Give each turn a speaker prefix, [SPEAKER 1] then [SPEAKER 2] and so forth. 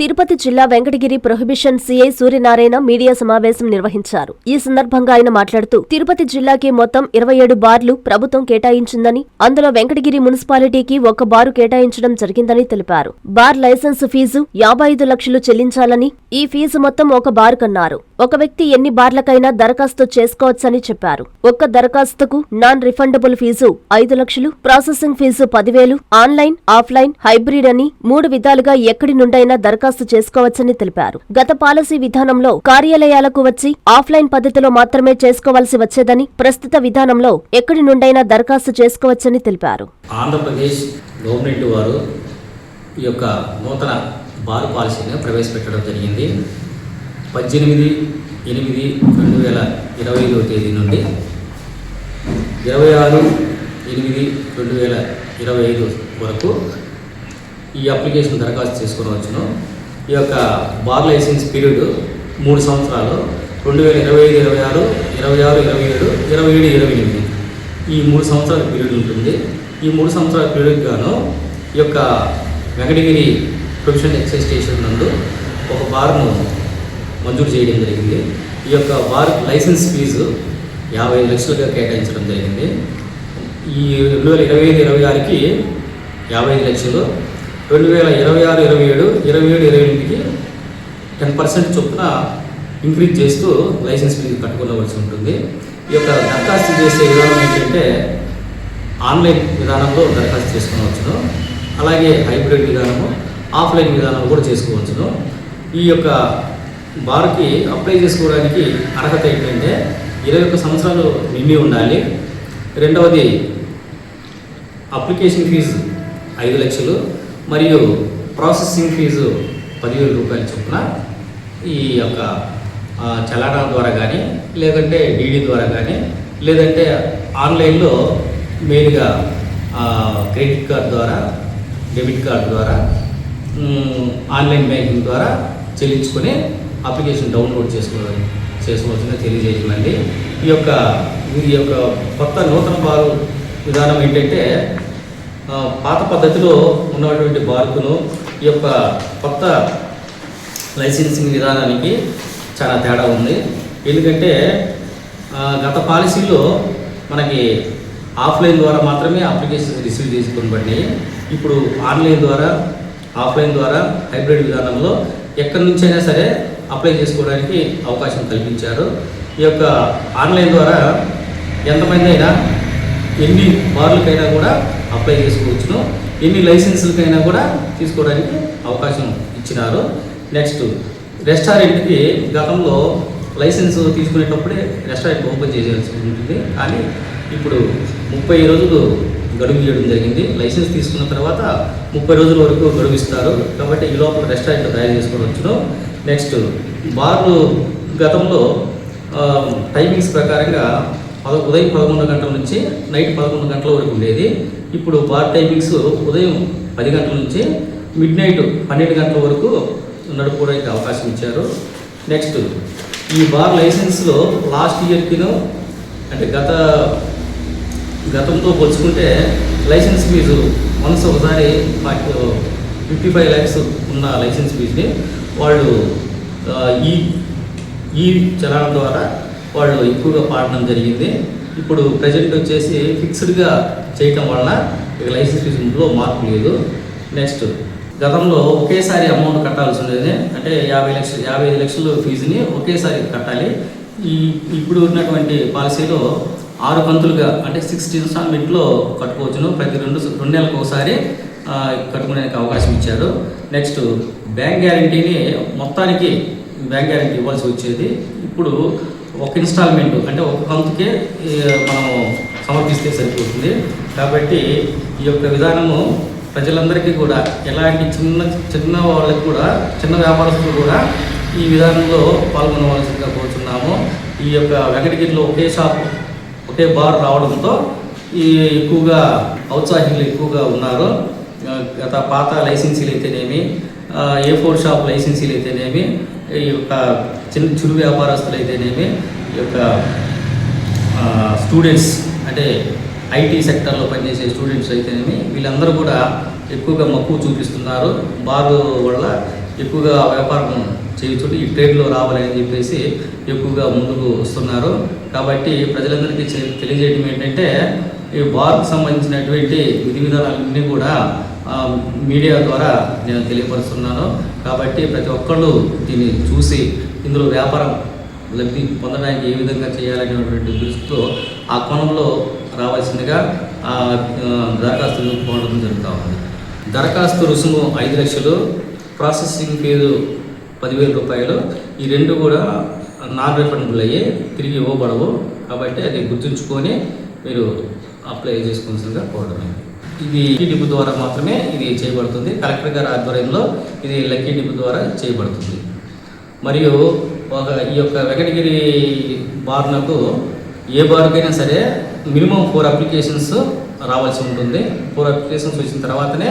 [SPEAKER 1] తిరుపతి జిల్లా Venkatagiri prohibition CI Suryanarayana media సమావేశం నిర్వహించారు. ఈ సందర్భంగా ఆయన మాట్లాడుతూ తిరుపతి జిల్లాకి మొత్తం ఇరవై ఏడు బార్లు ప్రభుత్వం కేటాయించిందని అందులో వెంకటగిరి మున్సిపాలిటీకి ఒక బారు కేటాయించడం జరిగిందని తెలిపారు. బార్ లైసెన్స్ ఫీజు యాభై ఐదు లక్షలు చెల్లించాలని ఈ ఫీజు మొత్తం ఒక బార్ కన్నారు. ఒక వ్యక్తి ఎన్ని బార్లకైనా దరఖాస్తు చేసుకోవచ్చని చెప్పారు. ఒక్క దరఖాస్తుకు నాన్ రిఫండబుల్ ఫీజు ఐదు లక్షలు ప్రాసెసింగ్ ఫీజు పదివేలు ఆన్లైన్ ఆఫ్లైన్ హైబ్రిడ్ అని మూడు విధాలుగా ఎక్కడి నుండైనా దరఖాస్తు దరఖాస్తు చేసుకోవచ్చని తెలిపారు. గత పాలసీ విధానంలో కార్యాలయాలకు వచ్చి ఆఫ్లైన్ పద్ధతిలో మాత్రమే చేసుకోవాల్సి వచ్చేదని ప్రస్తుత విధానంలో ఎక్కడి నుండైనా దరఖాస్తు చేసుకోవచ్చని తెలిపారు.
[SPEAKER 2] ఆంధ్రప్రదేశ్ గవర్నమెంట్ వారు ఈ యొక్క నూతన బార్ పాలసీని ప్రవేశపెట్టడం జరిగింది. పద్దెనిమిది ఎనిమిది రెండు వేల ఇరవై ఐదవ తేదీ నుండి ఇరవై ఆరు ఎనిమిది రెండు వేల ఇరవై ఐదు వరకు ఈ అప్లికేషన్ దరఖాస్తు చేసుకుని వచ్చును ఈ యొక్క బార్ లైసెన్స్ పీరియడ్ మూడు సంవత్సరాలు రెండు వేల ఇరవై ఐదు ఇరవై ఆరు ఇరవై ఆరు ఇరవై ఏడు ఇరవై ఏడు ఇరవై ఎనిమిది. ఈ మూడు సంవత్సరాల పీరియడ్ ఉంటుంది. ఈ మూడు సంవత్సరాల పీరియడ్ గాను ఈ యొక్క వెంకటగిరి ప్రొఫెషనల్ ఎక్సైజ్ స్టేషన్ నందు ఒక బార్ను మంజూరు చేయడం జరిగింది. ఈ యొక్క బార్ లైసెన్స్ ఫీజు యాభై ఐదు లక్షలుగా కేటాయించడం జరిగింది. ఈ రెండు వేల ఇరవై ఐదు ఇరవై ఆరుకి యాభై ఐదు లక్షలు రెండు వేల ఇరవై ఆరు ఇరవై ఏడు ఇరవై ఏడు ఇరవై ఎనిమిదికి టెన్ పర్సెంట్ చొప్పున ఇంక్రీజ్ చేస్తూ లైసెన్స్ ఫీజు కట్టుకోవలసి ఉంటుంది. ఈ యొక్క దరఖాస్తు చేసే విధానం ఏంటంటే ఆన్లైన్ విధానంలో దరఖాస్తు చేసుకోవచ్చును. అలాగే హైబ్రిడ్ విధానము ఆఫ్లైన్ విధానం కూడా చేసుకోవచ్చును. ఈ యొక్క బార్కి అప్లై చేసుకోవడానికి అర్హత ఏంటంటే ఇరవై ఒక్క సంవత్సరాలు నిండి ఉండాలి. రెండవది అప్లికేషన్ ఫీజు ఐదు లక్షలు. మరియు ప్రాసెసింగ్ ఫీజు పదివేల రూపాయల చొప్పున ఈ యొక్క చలానా ద్వారా కానీ లేదంటే డీడీ ద్వారా కానీ లేదంటే ఆన్లైన్లో మెయిన్గా క్రెడిట్ కార్డ్ ద్వారా డెబిట్ కార్డ్ ద్వారా ఆన్లైన్ బ్యాంకింగ్ ద్వారా చెల్లించుకొని అప్లికేషన్ డౌన్లోడ్ చేసుకోవాలి చేసుకోవాల్సిందిగా తెలియజేయమండి ఈ యొక్క ఈ యొక్క కొత్త నూతన భాగం విధానం ఏంటంటే పాత పద్ధతిలో ఉన్నటువంటి బార్కును ఈ యొక్క కొత్త లైసెన్సింగ్ విధానానికి చాలా తేడా ఉంది. ఎందుకంటే గత పాలసీలో మనకి ఆఫ్లైన్ ద్వారా మాత్రమే అప్లికేషన్స్ రిసీవ్ చేసుకుని ఇప్పుడు ఆన్లైన్ ద్వారా ఆఫ్లైన్ ద్వారా హైబ్రిడ్ విధానంలో ఎక్కడి నుంచైనా సరే అప్లై చేసుకోవడానికి అవకాశం కల్పించారు. ఈ యొక్క ఆన్లైన్ ద్వారా ఎంతమంది అయినా ఎన్ని బార్లకైనా కూడా అప్లై చేసుకోవచ్చును. ఎన్ని లైసెన్సులకైనా కూడా తీసుకోవడానికి అవకాశం ఇచ్చినారు. నెక్స్ట్ రెస్టారెంట్కి గతంలో లైసెన్స్ తీసుకునేటప్పుడే రెస్టారెంట్ ఓపెన్ చేయాల్సి ఉంటుంది కానీ ఇప్పుడు ముప్పై రోజులు గడువు ఇవ్వడం జరిగింది. లైసెన్స్ తీసుకున్న తర్వాత ముప్పై రోజుల వరకు గడువు ఇస్తారు కాబట్టి ఈ లోపల రెస్టారెంట్ తయారు చేసుకోవచ్చును. నెక్స్ట్ బార్లు గతంలో టైమింగ్స్ ప్రకారంగా పద ఉదయం పదకొండు గంటల నుంచి నైట్ పదకొండు గంటల వరకు ఉండేది. ఇప్పుడు బార్ టైమింగ్స్ ఉదయం పది గంటల నుంచి మిడ్ నైట్ పన్నెండు గంటల వరకు నడుపుకోవడానికి అవకాశం ఇచ్చారు. నెక్స్ట్ ఈ బార్ లైసెన్స్లో లాస్ట్ ఇయర్కిను అంటే గత గతంతో పోల్చుకుంటే లైసెన్స్ ఫీజు వన్స్ ఒకసారి మాకు ఫిఫ్టీ ఫైవ్ ల్యాక్స్ ఉన్న లైసెన్స్ ఫీజుని వాళ్ళు ఈ ఈ చలనం ద్వారా వాళ్ళు ఎక్కువగా పాడడం జరిగింది. ఇప్పుడు ప్రజెంట్ వచ్చేసి ఫిక్స్డ్గా చేయటం వలన ఇక లైసెన్స్ ఫీజులో మార్పు లేదు. నెక్స్ట్ గతంలో ఒకేసారి అమౌంట్ కట్టాల్సి ఉండేది అంటే యాభై లక్షలు యాభై ఐదు లక్షలు ఫీజుని ఒకేసారి కట్టాలి. ఈ ఇప్పుడు ఉన్నటువంటి పాలసీలో ఆరు కంతులుగా అంటే సిక్స్ ఇన్స్టాల్మెంట్లో కట్టుకోవచ్చును. ప్రతి రెండు రెండు నెలలకు ఒకసారి కట్టుకునేందుకు అవకాశం ఇచ్చారు. నెక్స్ట్ బ్యాంక్ గ్యారంటీని మొత్తానికి బ్యాంక్ గ్యారంటీ ఇవ్వాల్సి వచ్చేది. ఇప్పుడు ఒక ఇన్స్టాల్మెంట్ అంటే ఒక కంతుకే మనము సమర్పిస్తే సరిపోతుంది. కాబట్టి ఈ యొక్క విధానము ప్రజలందరికీ కూడా ఎలాంటి చిన్న చిన్న వాళ్ళకి కూడా చిన్న వ్యాపారస్తులు కూడా ఈ విధానంలో పాల్గొనవలసిందిగా కోరుతున్నాము ఈ యొక్క వెంకటగిరిలో ఒకే షాప్ ఒకే బార్ రావడంతో ఈ ఎక్కువగా ఔత్సాహికులు ఎక్కువగా ఉన్నారు. గత పాత లైసెన్సీలు అయితేనేమి ఏ ఫోర్ షాప్ లైసెన్సీలు అయితేనేమి ఈ యొక్క చిన్న చిరు వ్యాపారస్తులు అయితేనేమి ఈ యొక్క స్టూడెంట్స్ అంటే ఐటీ సెక్టర్లో పనిచేసే స్టూడెంట్స్ అయితేనేమి వీళ్ళందరూ కూడా ఎక్కువగా మక్కువ చూపిస్తున్నారు. బారు వల్ల ఎక్కువగా వ్యాపారం చేయొచ్చు ఈ ట్రేడ్లో రావాలని చెప్పేసి ఎక్కువగా ముందుకు వస్తున్నారు. కాబట్టి ప్రజలందరికీ తెలియజేయడం ఏంటంటే ఈ బార్కు సంబంధించినటువంటి విధి విధానాలన్నీ కూడా మీడియా ద్వారా నేను తెలియపరుస్తున్నాను. కాబట్టి ప్రతి ఒక్కళ్ళు దీన్ని చూసి ఇందులో వ్యాపారం లబ్ధి పొందడానికి ఏ విధంగా చేయాలనేటువంటి దృష్టితో ఆ కోణంలో రావాల్సిందిగా ఆ, దరఖాస్తులు పోవడం జరుగుతూ ఉంది. దరఖాస్తు రుసుము ఐదు లక్షలు ప్రాసెసింగ్ ఫీజు పదివేల రూపాయలు. ఈ రెండు కూడా నాన్ రిఫండబుల్ అయ్యి తిరిగి ఇవ్వబడవు. కాబట్టి అది గుర్తుంచుకొని మీరు అప్లై చేసుకోవాల్సిందిగా కోరడం ఇది లక్కీ డిప్ ద్వారా మాత్రమే ఇది చేయబడుతుంది. కలెక్టర్ గారి ఆధ్వర్యంలో ఇది లక్కీ డిప్ ద్వారా చేయబడుతుంది. మరియు ఒక ఈ యొక్క వెంకటగిరి బార్నకు ఏ బార్కైనా సరే మినిమం ఫోర్ అప్లికేషన్స్ రావాల్సి ఉంటుంది. ఫోర్ అప్లికేషన్స్ వచ్చిన తర్వాతనే